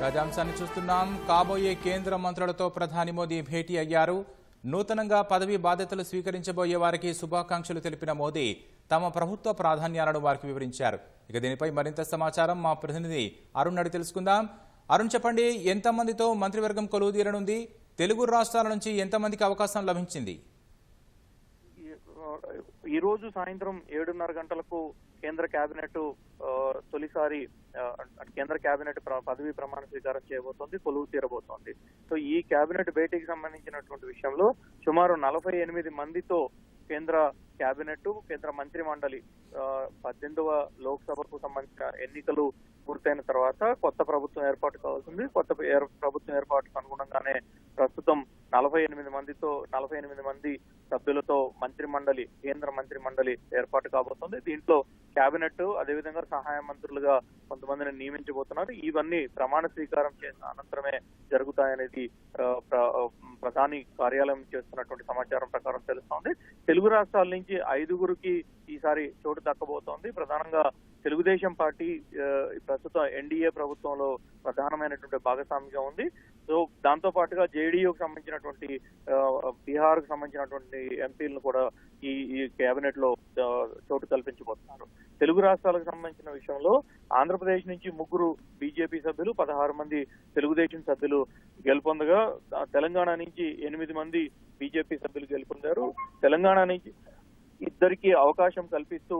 తాజాంశాన్ని చూస్తున్నాం. కాబోయే కేంద్ర మంత్రులతో ప్రధాని మోదీ భేటీ అయ్యారు. నూతనంగా పదవి బాధ్యతలు స్వీకరించబోయే వారికి శుభాకాంక్షలు తెలిపిన మోదీ తమ ప్రభుత్వ ప్రాధాన్యాలను వారికి వివరించారు. ఇక దీనిపై మరింత సమాచారం మా ప్రతినిధి అరుణ్ నడి తెలుసుకుందాం. అరుణ్ చెప్పండి ఎంతమందితో మంత్రివర్గం కొలువు తీరనుంది? తెలుగు రాష్ట్రాల నుంచి ఎంతమందికి అవకాశం లభించింది? ఈ రోజు సాయంత్రం ఏడున్నర గంటలకు కేంద్ర కేబినెట్ తొలిసారి కేంద్ర కేబినెట్ పదవి పదవీ ప్రమాణ స్వీకారం చేయబోతోంది కొలువు తీరబోతోంది. సో ఈ కేబినెట్ భేటీకి సంబంధించినటువంటి విషయంలో సుమారు నలభై ఎనిమిది మందితో కేంద్ర కేబినెట్ కేంద్ర మంత్రి మండలి పద్దెనిమిదవ లోక్సభకు సంబంధించిన ఎన్నికలు పూర్తయిన తర్వాత కొత్త ప్రభుత్వం ఏర్పాటు కావాల్సింది. కొత్త ఏర్- ప్రభుత్వం ఏర్పాటుకు అనుగుణంగానే ప్రస్తుతం నలభై ఎనిమిది మందితో నలభై ఎనిమిది మంది సభ్యులతో మంత్రి మండలి కేంద్ర మంత్రి మండలి ఏర్పాటు కాబోతోంది. దీంట్లో కేబినెట్ అదేవిధంగా సహాయ మంత్రులుగా కొంతమందిని నియమించబోతున్నారు. ఇవన్నీ ప్రమాణ స్వీకారం చేసిన అనంతరమే జరుగుతాయనేది ప్ర- ప్రధాని కార్యాలయం చేస్తున్నటువంటి సమాచారం ప్రకారం తెలుస్తోంది. తెలుగు రాష్ట్రాల నుంచి ఐదుగురికి ఈసారి చోటు దక్కబోతోంది. ప్రధానంగా తెలుగుదేశం పార్టీ ప్రస్తుతం ప్రస్తుత ఎన్డీఏ ప్రభుత్వంలో ప్రధానమైనటువంటి భాగస్వామిగా ఉంది. సో దాంతో పాటుగా జేడీయూకి సంబంధించినటువంటి బీహార్కు సంబంధించినటువంటి ఎంపీలను కూడా ఈ ఈ కేబినెట్లో చోటు కల్పించబోతున్నారు. తెలుగు రాష్ట్రాలకు సంబంధించిన విషయంలో ఆంధ్రప్రదేశ్ నుంచి ముగ్గురు బీజేపీ సభ్యులు పదహారు మంది తెలుగుదేశం సభ్యులు గెలుపొందగా తెలంగాణ నుంచి ఎనిమిది మంది బీజేపీ సభ్యులు గెలుపొందారు. తెలంగాణ నుంచి ఇద్దరికి అవకాశం కల్పిస్తూ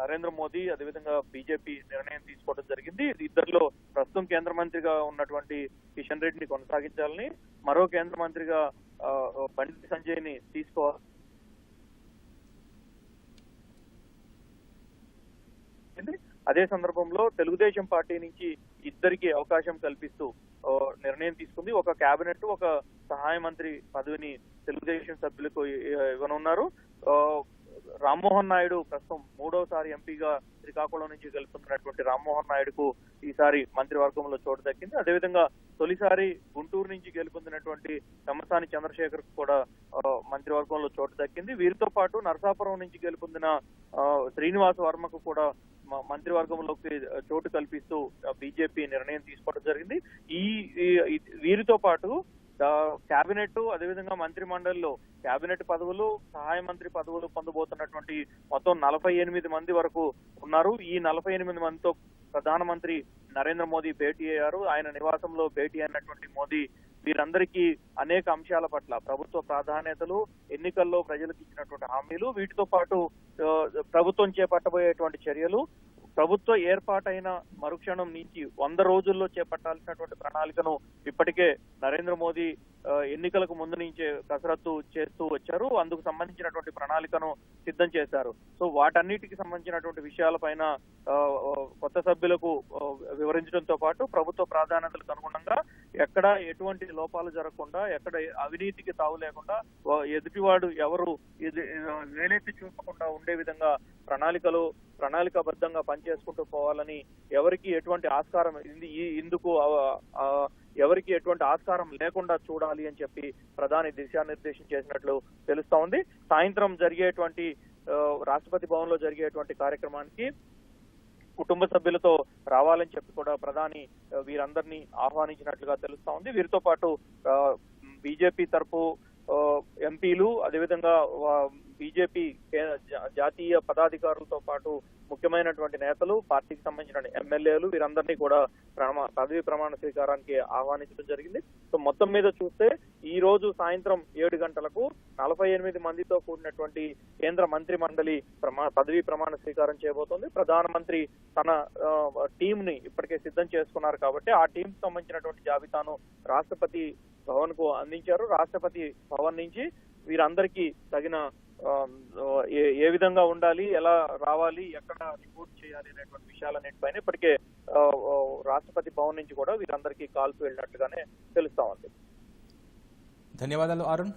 నరేంద్ర మోదీ అదేవిధంగా బీజేపీ నిర్ణయం తీసుకోవడం జరిగింది. ఇద్దరిలో ప్రస్తుతం కేంద్ర మంత్రిగా ఉన్నటువంటి కిషన్ రెడ్డిని కొనసాగించాలని మరో కేంద్ర మంత్రిగా బండి సంజయ్ని తీసుకోవాలి. అదే సందర్భంలో తెలుగుదేశం పార్టీ నుంచి ఇద్దరికి అవకాశం కల్పిస్తూ నిర్ణయం తీసుకుంది. ఒక కేబినెట్ ఒక సహాయ మంత్రి పదవిని తెలుగుదేశం సభ్యులకు ఇవ్వనున్నారు. రామ్మోహన్ నాయుడు ప్రస్తుతం మూడవసారి ఎంపీగా శ్రీకాకుళం నుంచి గెలుస్తున్నటువంటి రామ్మోహన్ నాయుడుకు ఈసారి మంత్రివర్గంలో చోటు దక్కింది. అదేవిధంగా తొలిసారి గుంటూరు నుంచి గెలుపొందినటువంటి తమ్మసాని చంద్రశేఖర్ కూడా మంత్రివర్గంలో చోటు దక్కింది. వీరితో పాటు నరసాపురం నుంచి గెలుపొందిన శ్రీనివాస వర్మకు కూడా మంత్రివర్గంలోకి చోటు కల్పిస్తూ బీజేపీ నిర్ణయం తీసుకోవడం జరిగింది. ఈ వీరితో పాటు కేబినెట్ అదేవిధంగా మంత్రి మండలిలో కేబినెట్ పదవులు సహాయ మంత్రి పదవులు పొందబోతున్నటువంటి మొత్తం నలభై ఎనిమిది మంది వరకు ఉన్నారు. ఈ నలభై ఎనిమిది మందితో ప్రధానమంత్రి నరేంద్ర మోదీ భేటీ అయ్యారు. ఆయన నివాసంలో భేటీ అయినటువంటి మోదీ వీరందరికీ అనేక అంశాల పట్ల ప్రభుత్వ ప్రాధాన్యతలు ఎన్నికల్లో ప్రజలకు ఇచ్చినటువంటి హామీలు వీటితో పాటు ప్రభుత్వం చేపట్టబోయేటువంటి చర్యలు. ప్రభుత్వ ఏర్పాటైన మరుక్షణం నుంచి వంద రోజుల్లో చేపట్టాల్సినటువంటి ప్రణాళికను ఇప్పటికే నరేంద్ర మోదీ ఎన్నికలకు ముందు నుంచే కసరత్తు చేస్తూ వచ్చారు. అందుకు సంబంధించినటువంటి ప్రణాళికను సిద్ధం చేశారు. సో వాటన్నిటికి సంబంధించినటువంటి విషయాలపైన కొత్త సభ్యులకు వివరించడంతో పాటు ప్రభుత్వ ప్రాధాన్యతలకు అనుగుణంగా ఎక్కడ ఎటువంటి లోపాలు జరగకుండా ఎక్కడ అవినీతికి తావు లేకుండా ఎదుటివాడు ఎవరు ఇది వేలెత్తి చూపకుండా ఉండే విధంగా ప్రణాళికలు ప్రణాళికాబద్ధంగా పనిచేసుకుంటూ పోవాలని ఎవరికి ఎటువంటి ఆస్కారం ఈ- ఇందుకు ఎవరికి ఎటువంటి ఆస్కారం లేకుండా చూడాలి అని చెప్పి ప్రధాని దిశానిర్దేశం చేసినట్లు తెలుస్తా ఉంది. సాయంత్రం జరిగేటువంటి రాష్ట్రపతి భవన్లో జరిగేటువంటి కార్యక్రమానికి కుటుంబ సభ్యులతో రావాలని చెప్పి కూడా ప్రధాని వీరందరినీ ఆహ్వానించినట్లుగా తెలుస్తా ఉంది. వీరితో పాటు బీజేపీ తరపు ఎంపీలు అదేవిధంగా బీజేపీ జాతీయ పదాధికారులతో పాటు ముఖ్యమైనటువంటి నేతలు పార్టీకి సంబంధించిన ఎమ్మెల్యేలు వీరందరినీ కూడా ప్రమా పదవి ప్రమాణ స్వీకారానికి ఆహ్వానించడం జరిగింది. సో మొత్తం మీద చూస్తే ఈ రోజు సాయంత్రం ఏడు గంటలకు నలభై ఎనిమిది మందితో కూడినటువంటి కేంద్ర మంత్రి మండలి ప్రమా పదవీ ప్రమాణ స్వీకారం చేయబోతోంది. ప్రధానమంత్రి తన టీం ని ఇప్పటికే సిద్ధం చేసుకున్నారు కాబట్టి ఆ టీం సంబంధించినటువంటి జాబితాను రాష్ట్రపతి భవన్కు అందించారు. రాష్ట్రపతి భవన్ నుంచి వీరందరికీ తగిన ఏ విధంగా ఉండాలి ఎలా రావాలి ఎక్కడ రిపోర్ట్ చేయాలి అనేటువంటి విషయాలన్నిటిపైన ఇప్పటికే రాష్ట్రపతి భవన్ నుంచి కూడా వీరందరికీ కాల్స్ వెళ్ళినట్టుగానే తెలుస్తా ఉంది. ధన్యవాదాలు అరుణ్.